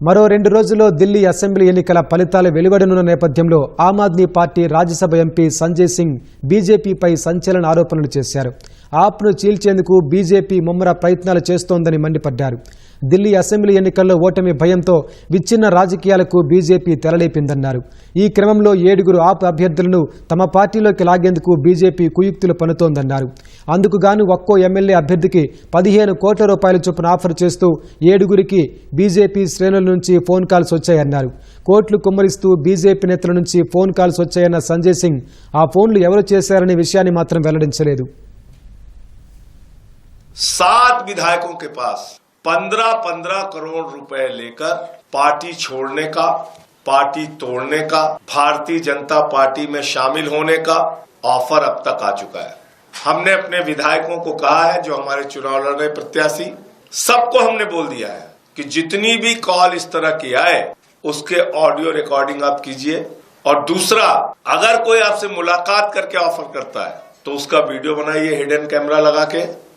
మరో రెండు రోజుల్లో ఢిల్లీ అసెంబ్లీ ఎన్నికల ఫలితాలు వెలువడనున్న నేపథ్యంలో ఆమ్ ఆద్మీ పార్టీ రాజ్యసభ ఎంపీ సంజయ్ సింగ్ బీజేపీపై సంచలన ఆరోపణలు చేశారు. ఆప్ను చీల్చేందుకు బీజేపీ ముమ్మర ప్రయత్నాలు చేస్తోందని మండిపడ్డారు. ఢిల్లీ అసెంబ్లీ ఎన్నికల్లో ఓటమి భయంతో విచ్ఛిన్న రాజకీయాలకు బీజేపీ తెరలేపిందన్నారు. ఈ క్రమంలో ఏడుగురు ఆప్ అభ్యర్థులను తమ పార్టీలోకి లాగేందుకు బీజేపీ కుయుక్తులు పనుతోందన్నారు అందుకుగాను ఒక్కో ఎమ్మెల్యే అభ్యర్థికి పదిహేను కోట్ల రూపాయల చొప్పున ఆఫర్ చేస్తూ ఏడుగురికి బీజేపీ శ్రేణుల నుంచి ఫోన్ కాల్స్ వచ్చాయన్నారు. కోట్లు కుమ్మరిస్తూ బీజేపీ నేతల నుంచి ఫోన్ కాల్స్ వచ్చాయన్న సంజయ్ సింగ్ ఆ ఫోన్లు ఎవరు చేశారనే విషయాన్ని మాత్రం వెల్లడించలేదు. सात विधायकों के पास पंद्रह पंद्रह करोड़ रुपए लेकर पार्टी छोड़ने का, पार्टी तोड़ने का, भारतीय जनता पार्टी में शामिल होने का ऑफ़र अब तक आ चुका है। हमने अपने विधायकों को कहा है, जो हमारे चुनाव लड़ रहे प्रत्याशी, सबको हमने बोल दिया है कि जितनी भी कॉल इस तरह की आए, उसके ऑडियो रिकॉर्डिंग आप कीजिए। और दूसरा, अगर कोई आपसे मुलाकात करके ऑफ़र करता है तो उसका वीडियो बनाइए, हिडन कैमरा लगा के।